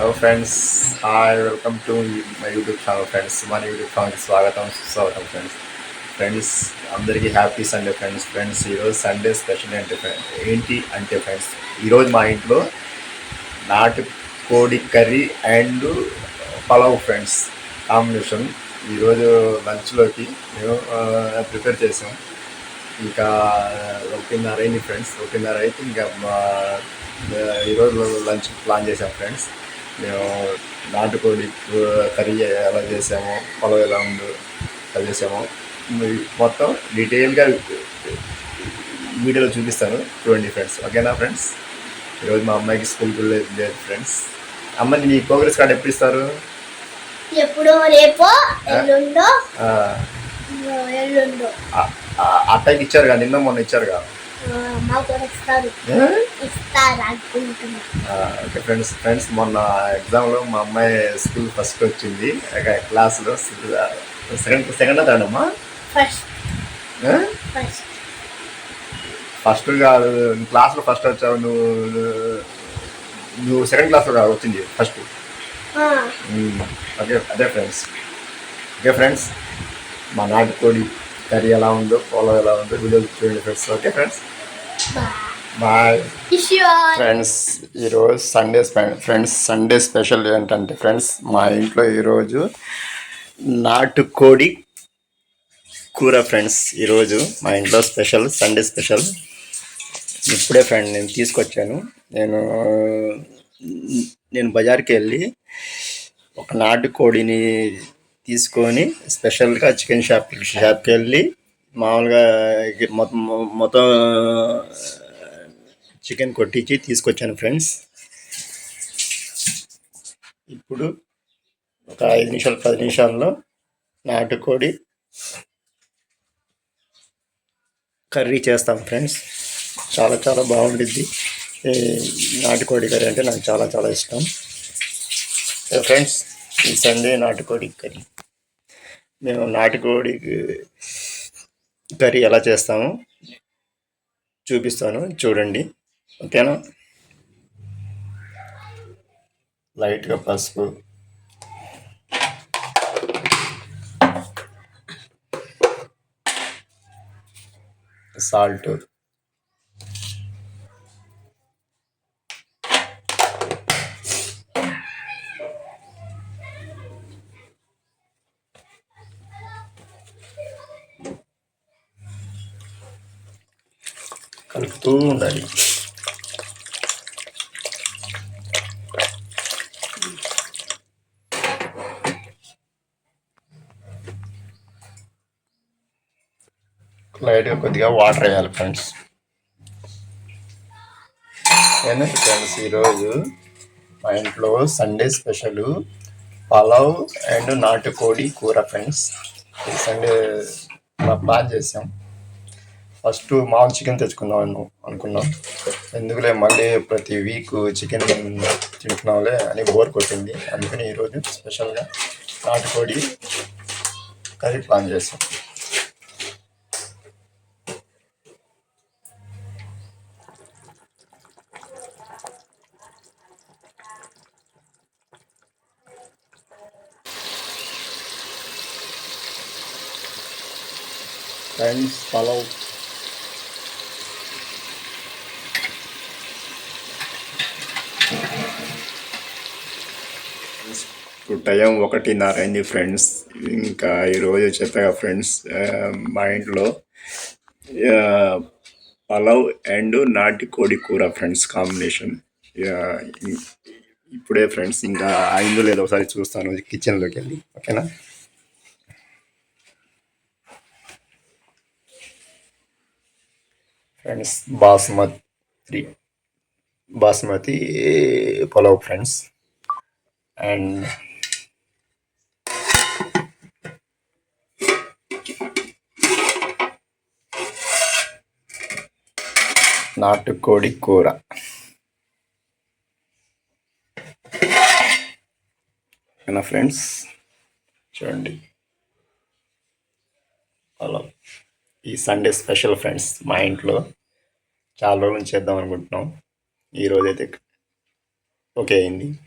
Hello friends hi welcome to my YouTube channel friends మన YouTube ఛానల్కి స్వాగతం సుస్వాగతం ఫ్రెండ్స్ ఫ్రెండ్స్ అందరికీ హ్యాపీ సండే ఫ్రెండ్స్ ఫ్రెండ్స్ ఈరోజు సండే స్పెషల్ అంటే ఏంటి అంటే ఫ్రెండ్స్ ఈరోజు మా ఇంట్లో నాటు కోడి curry and pulao friends combination ఈరోజు లంచ్లోకి మేము ప్రిపేర్ చేసాం. ఇంకా ఒకటిన్నర అయింది ఫ్రెండ్స్ ఒకటిన్నర అయితే ఇంకా మా ఈరోజు లంచ్ ప్లాన్ చేసాం ఫ్రెండ్స్ మేము నాటుకోడి కర్రీ ఎలా చేసామో పొలం ఎలా ఉందో ఎలా చేసామో మీ- మొత్తం డీటెయిల్గా వీడియోలో చూపిస్తాను. చూడండి ఫ్రెండ్స్. ఓకేనా ఫ్రెండ్స్? ఈరోజు మా అమ్మాయికి స్కూల్కి లేదు ఫ్రెండ్స్. అమ్మని నీ ప్రోగ్రెస్ కార్డ్ ఎప్పుడు ఇస్తారు? ఎప్పుడో రేపో ఎల్లుండో. అట్టకి ఇచ్చారు కదా నిన్న మొన్న ఇచ్చారు ఓకే ఫ్రెండ్స్ ఫ్రెండ్స్ మొన్న ఎగ్జామ్లో మా అమ్మాయి స్కూల్ ఫస్ట్ వచ్చింది. క్లాస్లో సెకండ్ సెకండ్ థర్డ్ అమ్మా? ఫస్ట్ కాదు క్లాస్లో ఫస్ట్ వచ్చావు నువ్వు నువ్వు సెకండ్ క్లాస్లో కాదు వచ్చింది ఫస్ట్ ఓకే అదే ఫ్రెండ్స్ ఓకే ఫ్రెండ్స్ మా నాటుకోడి కర్రీ ఎలా ఉందో పొలం ఎలా ఉందో వీడియో చూడండి friends okay friends. Bye. Friends ఈరోజు సండే స్పె- ఫ్రెండ్స్ సండే స్పెషల్ ఏంటంటే ఫ్రెండ్స్ మా ఇంట్లో ఈరోజు నాటుకోడి కూర ఫ్రెండ్స్. ఈరోజు మా ఇంట్లో స్పెషల్ సండే స్పెషల్. ఇప్పుడే ఫ్రెండ్ నేను తీసుకొచ్చాను. నేను నేను బజార్కి వెళ్ళి ఒక నాటుకోడిని తీసుకొని స్పెషల్గా చికెన్ షాప్ షాప్కి వెళ్ళి మామూలుగా మొత్తం మొత్తం చికెన్ కొట్టించి తీసుకొచ్చాను ఫ్రెండ్స్. ఇప్పుడు ఒక ఐదు నిమిషాలు పది నిమిషాల్లో నాటుకోడి కర్రీ చేస్తాం ఫ్రెండ్స్. చాలా చాలా బాగుండిద్ది. నాటుకోడి కర్రీ అంటే నాకు చాలా చాలా ఇష్టం. ఫ్రెండ్స్ ఈ సండే నాటుకోడి కర్రీ. మేము నాటుకోడి కర్రీ ఎలా చేస్తామో చూపిస్తాను చూడండి. ఓకేనా? లైట్గా పసుపు. సాల్ట్. కలుపుతూ ఉండాలి లైట్గా కొద్దిగా వాటర్ వేయాలి ఫ్రెండ్స్. నేను ఫ్రెండ్స్ ఈరోజు మా ఇంట్లో సండే స్పెషల్ పలావ్ అండ్ నాటుకోడి కూర ఫ్రెండ్స్. ఈ సండే మా ప్లాన్ చేసాం. ఫస్ట్ మామూలు చికెన్ తెచ్చుకుందాం అనుకున్నాం. ఎందుకులే మళ్ళీ ప్రతి వీక్ చికెన్ తింటున్నాంలే అని బోర్ కొట్టింది. అందుకని ఈరోజు స్పెషల్గా నాటుకోడి కర్రీ ప్లాన్ చేసాం. ఫ్రెండ్స్ పలావ్ ఇప్పుడు టైం ఒకటిన్నర అయింది ఫ్రెండ్స్. ఇంకా ఈరోజు చెప్పగా ఫ్రెండ్స్ మా ఇంట్లో పలావ్ అండ్ నాటి కోడి కూర ఫ్రెండ్స్ కాంబినేషన్. ఇప్పుడే ఫ్రెండ్స్ ఇంకా అయిందో లేదో ఒకసారి చూస్తాను కిచెన్లోకి వెళ్ళి. ఓకేనా? Friends basmati basmati pulao friends. And నాటుకోడి కూర. ఓకేనా ఫ్రెండ్స్? చూడండి. హలో. ఈ సండే స్పెషల్ ఫ్రెండ్స్ మా ఇంట్లో చాలా రోజుల నుంచి చేద్దాం అనుకుంటున్నాం. ఈరోజైతే ఓకే అయింది.